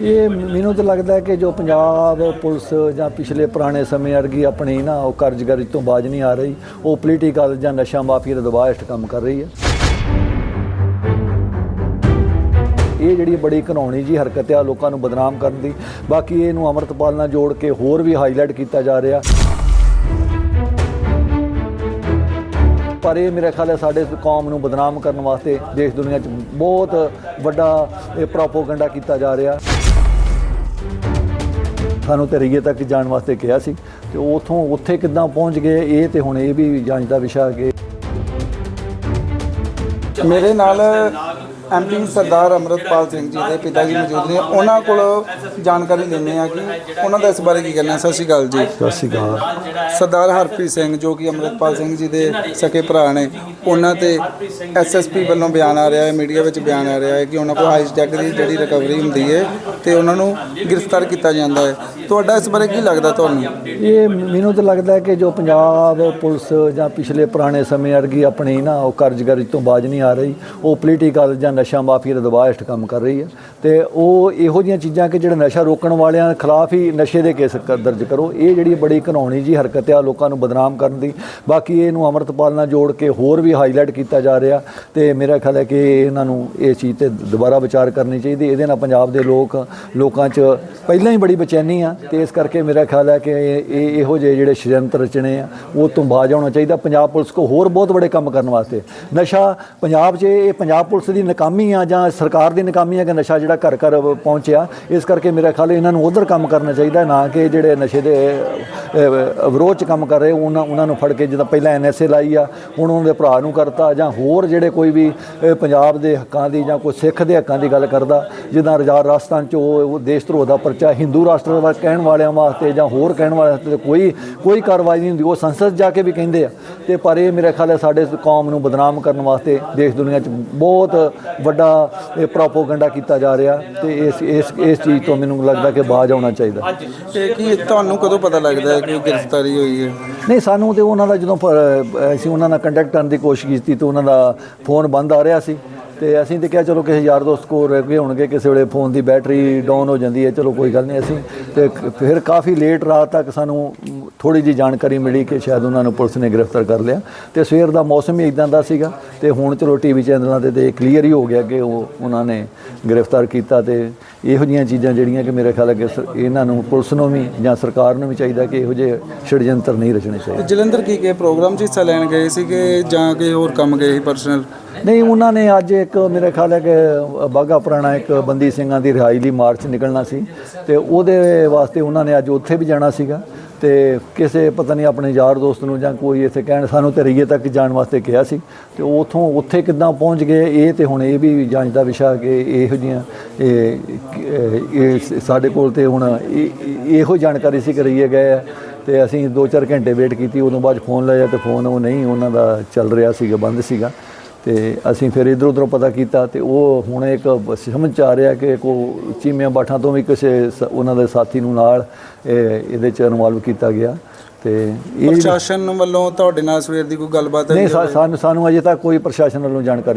ਇਹ ਮੈਨੂੰ ਤਾਂ ਲੱਗਦਾ ਕਿ ਜੋ ਪੰਜਾਬ ਪੁਲਿਸ ਜਾਂ ਪਿਛਲੇ ਪੁਰਾਣੇ ਸਮੇਂ ਵਰਗੀ ਆਪਣੀ ਨਾ ਉਹ ਕਾਰਜਕਾਰੀ ਤੋਂ ਬਾਜ ਨਹੀਂ ਆ ਰਹੀ, ਉਹ ਪੋਲੀਟੀਕਲ ਜਾਂ ਨਸ਼ਾ ਮਾਫੀਆ ਦੇ ਦਬਾਅ ਹੇਠ ਕੰਮ ਕਰ ਰਹੀ ਹੈ। ਇਹ ਜਿਹੜੀ ਬੜੀ ਘਿਨਾਉਣੀ ਜੀ ਹਰਕਤ ਆ ਲੋਕਾਂ ਨੂੰ ਬਦਨਾਮ ਕਰਨ ਦੀ, ਬਾਕੀ ਇਹਨੂੰ ਅਮਰਤਪਾਲ ਨਾਲ ਜੋੜ ਕੇ ਹੋਰ ਵੀ ਹਾਈਲਾਈਟ ਕੀਤਾ ਜਾ ਰਿਹਾ। ਪਰ ਇਹ ਮੇਰੇ ਖਿਆਲ ਹੈ ਸਾਡੇ ਕੌਮ ਨੂੰ ਬਦਨਾਮ ਕਰਨ ਵਾਸਤੇ ਦੇਸ਼ ਦੁਨੀਆ 'ਚ ਬਹੁਤ ਵੱਡਾ ਇਹ ਪ੍ਰੋਪੋਗੈਂਡਾ ਕੀਤਾ ਜਾ ਰਿਹਾ। ਸਾਨੂੰ ਤੇ ਰਈਏ ਤੱਕ ਜਾਣ ਵਾਸਤੇ ਕਿਹਾ ਸੀ ਤੇ ਉਥੋਂ ਉੱਥੇ ਕਿੱਦਾਂ ਪਹੁੰਚ ਗਏ ਇਹ ਤੇ ਹੁਣ ਇਹ ਵੀ ਜਾਂਚ ਦਾ ਵਿਸ਼ਾ ਕਿ ਮੇਰੇ ਨਾਲ ਐਮਪੀ ਸਰਦਾਰ ਅਮਰਤਪਾਲ ਸਿੰਘ ਜੀ ਦੇ ਪਿਤਾ ਜੀ ਮੌਜੂਦ ਨੇ। ਉਹਨਾਂ ਕੋਲ ਜਾਣਕਾਰੀ ਲੈਂਦੇ ਆ ਕਿ ਉਹਨਾਂ ਦਾ ਇਸ ਬਾਰੇ ਕੀ ਕਹਿਣਾ ਸਤਿ ਸ਼੍ਰੀ ਅਕਾਲ ਜੀ। ਸਤਿ ਸ਼੍ਰੀ ਅਕਾਲ। ਸਰਦਾਰ ਹਰਪ੍ਰੀਤ ਸਿੰਘ ਜੋ ਕਿ ਅਮਰਤਪਾਲ ਸਿੰਘ ਜੀ ਦੇ ਸਕੇ ਭਰਾ ਨੇ ਉਹਨਾਂ ਤੇ ਐਸਐਸਪੀ ਵੱਲੋਂ ਬਿਆਨ ਆ ਰਿਹਾ ਹੈ ਮੀਡੀਆ ਵਿੱਚ ਬਿਆਨ ਆ ਰਿਹਾ ਹੈ ਕਿ ਉਹਨਾਂ ਕੋਲ ਹਾਈਜੈਕ ਦੀ ਜਿਹੜੀ ਰਿਕਵਰੀ ਹੁੰਦੀ ਹੈ ਤੇ ਉਹਨਾਂ ਨੂੰ ਗ੍ਰਿਫਤਾਰ ਕੀਤਾ ਜਾਂਦਾ ਹੈ। ਤੁਹਾਡਾ ਇਸ ਬਾਰੇ ਕੀ ਲੱਗਦਾ ਤੁਹਾਨੂੰ? ਇਹ ਮੈਨੂੰ ਤਾਂ ਲੱਗਦਾ ਕਿ ਜੋ ਪੰਜਾਬ ਪੁਲਿਸ ਜਾਂ ਪਿਛਲੇ ਪੁਰਾਣੇ ਸਮੇਂ ਵਰਗੀ ਆਪਣੀ ਨਾ ਉਹ ਕਾਰਜਕਾਰੀ ਤੋਂ ਬਾਜ ਨਹੀਂ ਆ ਰਹੀ, ਉਹ ਪੋਲੀਟੀਕਲ ਜਾਂ ਨਸ਼ਾ ਮਾਫੀਆ ਦੇ ਦਬਾਅ ਹੇਠ ਕੰਮ ਕਰ ਰਹੀ ਹੈ ਤੇ ਉਹ ਇਹੋ ਜਿਹੀਆਂ ਚੀਜ਼ਾਂ ਕਿ ਜਿਹੜੇ ਨਸ਼ਾ ਰੋਕਣ ਵਾਲਿਆਂ ਖਿਲਾਫ ਹੀ ਨਸ਼ੇ ਦੇ ਕੇਸ ਦਰਜ ਕਰੋ, ਇਹ ਜਿਹੜੀ ਬੜੀ ਘਿਨਾਉਣੀ ਜੀ ਹਰਕਤ ਆ ਲੋਕਾਂ ਨੂੰ ਬਦਨਾਮ ਕਰਨ ਦੀ। ਬਾਕੀ ਇਹਨੂੰ ਅਮਰਤਪਾਲ ਨਾਲ ਜੋੜ ਕੇ ਹੋਰ ਵੀ ਹਾਈਲਾਈਟ ਕੀਤਾ ਜਾ ਰਿਹਾ ਤੇ ਮੇਰਾ ਖਿਆਲ ਹੈ ਕਿ ਇਹਨਾਂ ਨੂੰ ਇਹ ਚੀਜ਼ ਤੇ ਦੁਬਾਰਾ ਵਿਚਾਰ ਕਰਨੀ ਚਾਹੀਦੀ। ਇਹਦੇ ਨਾਲ ਪੰਜਾਬ ਦੇ ਲੋਕ, ਲੋਕਾਂ 'ਚ ਪਹਿਲਾਂ ਹੀ ਬੜੀ ਬੇਚੈਨੀ ਆ ਤੇ ਇਸ ਕਰਕੇ ਮੇਰਾ ਖਿਆਲ ਹੈ ਕਿ ਇਹ ਇਹੋ ਜਿਹੇ ਜਿਹੜੇ ਸ਼ਰੰਤਰ ਰਚਣੇ ਆ, ਉਹ ਤੋਂ ਬਾਜ ਆਉਣਾ ਚਾਹੀਦਾ। ਪੰਜਾਬ ਪੁਲਿਸ ਕੋ ਹੋਰ ਬਹੁਤ ਬੜੇ ਕੰਮ ਕਰਨ ਵਾਸਤੇ। ਨਸ਼ਾ ਪੰਜਾਬ 'ਚ ਇਹ ਪੰਜਾਬ ਪੁਲਿਸ ਦੀ ਨਾਕਾਮੀ ਆ ਜਾਂ ਸਰਕਾਰ ਦੀ ਨਾਕਾਮੀ ਆ ਕਿ ਨਸ਼ਾ ਜਿਹੜਾ ਘਰ ਘਰ ਪਹੁੰਚਿਆ, ਇਸ ਕਰਕੇ ਮੇਰਾ ਖਿਆਲ ਇਹਨਾਂ ਨੂੰ ਉਧਰ ਕੰਮ ਕਰਨਾ ਚਾਹੀਦਾ, ਨਾ ਕਿ ਜਿਹੜੇ ਨਸ਼ੇ ਦੇ ਵਿਰੋਧ 'ਚ ਕੰਮ ਕਰ ਰਹੇ, ਉਹਨਾਂ ਉਹਨਾਂ ਨੂੰ ਫੜ ਕੇ ਜਿੱਦਾਂ ਪਹਿਲਾਂ ਐਨਐਸਏ ਲਾਈ ਆ, ਹੁਣ ਉਹਨਾਂ ਦੇ ਭਰਾ ਨੂੰ ਕਰਤਾ ਜਾਂ ਹੋਰ ਜਿਹੜੇ ਕੋਈ ਵੀ ਪੰਜਾਬ ਦੇ ਹੱਕਾਂ ਦੀ ਜਾਂ ਕੋਈ ਸਿੱਖ ਦੇ ਹੱਕਾਂ ਦੀ ਗੱਲ ਕਰਦਾ, ਜਿੱਦਾਂ ਰਜਾਰ ਰਾਜਸਥਾਨ 'ਚ ਉਹ ਉਹ ਦੇਸ਼ ਧਰੋਹ ਦਾ ਪਰਚਾ, ਹਿੰਦੂ ਰਾਸ਼ਟਰ ਦਾ ਕਹਿਣ ਵਾਲਿਆਂ ਵਾਸਤੇ ਜਾਂ ਹੋਰ ਕਹਿਣ ਵਾਲਿਆਂ ਵਾਸਤੇ ਕੋਈ ਕੋਈ ਕਾਰਵਾਈ ਨਹੀਂ ਹੁੰਦੀ। ਉਹ ਸੰਸਦ ਜਾ ਕੇ ਵੀ ਕਹਿੰਦੇ ਆ। ਤੇ ਪਰ ਇਹ ਮੇਰੇ ਖਿਆਲ ਹੈ ਸਾਡੇ ਕੌਮ ਨੂੰ ਬਦਨਾਮ ਕਰਨ ਵਾਸਤੇ ਦੇਸ਼ ਦੁਨੀਆ 'ਚ ਬਹੁਤ ਵੱਡਾ ਇਹ ਪ੍ਰੋਪੋਗੈਂਡਾ ਕੀਤਾ ਜਾ ਰਿਹਾ ਤੇ ਇਸ ਇਸ ਇਸ ਚੀਜ਼ ਤੋਂ ਮੈਨੂੰ ਲੱਗਦਾ ਕਿ ਬਾਜ ਆਉਣਾ ਚਾਹੀਦਾ। ਇਹ ਕੀ ਤੁਹਾਨੂੰ ਕਦੋਂ ਪਤਾ ਲੱਗਦਾ ਹੈ ਕਿ ਗ੍ਰਿਫਤਾਰੀ ਹੋਈ ਹੈ? ਨਹੀਂ ਸਾਨੂੰ ਤੇ ਉਹਨਾਂ ਦਾ ਜਦੋਂ ਅਸੀਂ ਉਹਨਾਂ ਨਾਲ ਕੰਟੈਕਟ ਕਰਨ ਦੀ ਕੋਸ਼ਿਸ਼ ਕੀਤੀ ਤੇ ਉਹਨਾਂ ਦਾ ਫੋਨ ਬੰਦ ਆ ਰਿਹਾ ਸੀ। ਤੇ ਅਸੀਂ ਤੇ ਕਿਹਾ ਚਲੋ ਕਿਸੇ ਯਾਰ ਦੋਸਤ ਕੋਲ ਰਹਿ ਗਏ ਹੋਣਗੇ, ਕਿਸੇ ਵੇਲੇ ਫੋਨ ਦੀ ਬੈਟਰੀ ਡਾਊਨ ਹੋ ਜਾਂਦੀ ਹੈ, ਚਲੋ ਕੋਈ ਗੱਲ ਨਹੀਂ, ਅਸੀਂ ਤੇ ਫਿਰ ਕਾਫੀ ਲੇਟ ਰਾਤ ਤੱਕ ਸਾਨੂੰ ਥੋੜੀ ਜੀ ਜਾਣਕਾਰੀ ਮਿਲੀ ਕਿ ਸ਼ਾਇਦ ਉਹਨਾਂ ਨੂੰ ਪੁਲਿਸ ਨੇ ਗ੍ਰਿਫਤਾਰ ਕਰ ਲਿਆ। ਤੇ ਸਵੇਰ ਦਾ ਮੌਸਮ ਹੀ ਇਦਾਂ ਦਾ ਸੀਗਾ ਤੇ ਹੁਣ ਚਲੋ ਟੀਵੀ ਚੈਨਲਾਂ ਤੇ ਤੇ ਕਲੀਅਰ ਹੀ ਹੋ ਗਿਆ ਕਿ ਉਹ ਉਹਨਾਂ ਨੇ ਗ੍ਰਿਫਤਾਰ ਕੀਤਾ ਤੇ ਇਹੋ ਜਿਹੀਆਂ ਚੀਜ਼ਾਂ ਜਿਹੜੀਆਂ ਕਿ ਮੇਰੇ ਖਿਆਲ ਹੈ ਕਿ ਇਹਨਾਂ ਨੂੰ ਪੁਲਿਸ ਨੂੰ ਵੀ ਜਾਂ ਸਰਕਾਰ ਨੂੰ ਵੀ ਚਾਹੀਦਾ ਕਿ ਇਹੋ ਜਿਹੇ ષਡਯੰਤਰ ਨਹੀਂ ਰਚਣੇ ਚਾਹੀਦੇ। ਜਲੰਧਰ ਕੀ ਕੇ ਪ੍ਰੋਗਰਾਮ 'ਚ ਹਿੱਸਾ ਲੈਣ ਗਏ ਸੀਗੇ ਜਾਂ ਕਿ ਹੋਰ ਕੰਮ ਗਏ ਸੀ ਪਰਸਨਲ ਨਹੀਂ ਉਹਨਾਂ ਨੇ ਅੱਜ ਇੱਕ ਮੇਰੇ ਖਿਆਲ ਹੈ ਕਿ ਬਾਗਾ ਪੁਰਾਣਾ ਇੱਕ ਬੰਦੀ ਸਿੰਘਾਂ ਦੀ ਰਿਹਾਈ ਲਈ ਮਾਰਚ ਨਿਕਲਣਾ ਸੀ ਤੇ ਉਹਦੇ ਵਾਸਤੇ ਉਹਨਾਂ ਨੇ ਅੱਜ ਉੱਥੇ ਵੀ ਜਾਣਾ ਸੀਗਾ। ਤੇ ਕਿਸੇ, ਪਤਾ ਨਹੀਂ, ਆਪਣੇ ਯਾਰ ਦੋਸਤ ਨੂੰ ਜਾਂ ਕੋਈ ਇੱਥੇ ਕਹਿਣ, ਸਾਨੂੰ ਤੇ ਰਈਏ ਤੱਕ ਜਾਣ ਵਾਸਤੇ ਕਿਹਾ ਸੀ। ਤੇ ਉਥੋਂ, ਉੱਥੇ ਕਿੱਦਾਂ ਪਹੁੰਚ ਗਏ, ਇਹ ਤੇ ਹੁਣ ਇਹ ਵੀ ਜਾਂਚ ਦਾ ਵਿਸ਼ਾ ਕਿ ਇਹੋ ਜਿਹੀਆਂ, ਇਹ ਸਾਡੇ ਕੋਲ ਤੇ ਹੁਣ ਇਹ- ਇਹੋ ਜਾਣਕਾਰੀ ਸੀ ਕਿ ਰਈਏ ਗਏ ਆ। ਤੇ ਅਸੀਂ 2-4 ਘੰਟੇ ਵੇਟ ਕੀਤੀ, ਉਦੋਂ ਬਾਅਦ ਫੋਨ ਲਾਇਆ ਤੇ ਫੋਨ ਉਹ ਨਹੀਂ, ਉਹਨਾਂ ਦਾ ਚੱਲ ਰਿਹਾ ਸੀਗਾ, ਬੰਦ ਸੀਗਾ। ਤੇ ਅਸੀਂ ਫਿਰ ਇਧਰ ਉਧਰੋਂ ਪਤਾ ਕੀਤਾ ਤੇ ਉਹ ਹੁਣ ਇੱਕ ਸਮਝ 'ਚ ਆ ਰਿਹਾ ਕਿ ਕੋ ਚੀਮਿਆਂ ਬਾਠਾਂ ਤੋਂ ਵੀ ਕਿਸੇ ਸ- ਉਹਨਾਂ ਦੇ ਸਾਥੀ ਨੂੰ ਨਾਲ ਇਹ- ਇਹਦੇ ਚ ਇਨਵੋਲਵ ਕੀਤਾ ਗਿਆ ਤੇ ਇਹ ਪ੍ਰਸ਼ਾਸਨ ਵੱਲੋਂ ਤੁਹਾਡੇ ਨਾਲ ਸਵੇਰ ਦੀ ਕੋਈ ਗੱਲਬਾਤ ਨਹੀਂ ਸਾ- ਸਾਨੂੰ ਸਾਨੂੰ ਅਜੇ ਤੱਕ ਕੋਈ ਪ੍ਰਸ਼ਾਸਨ ਵੱਲੋਂ ਜਾਣਕਾਰੀ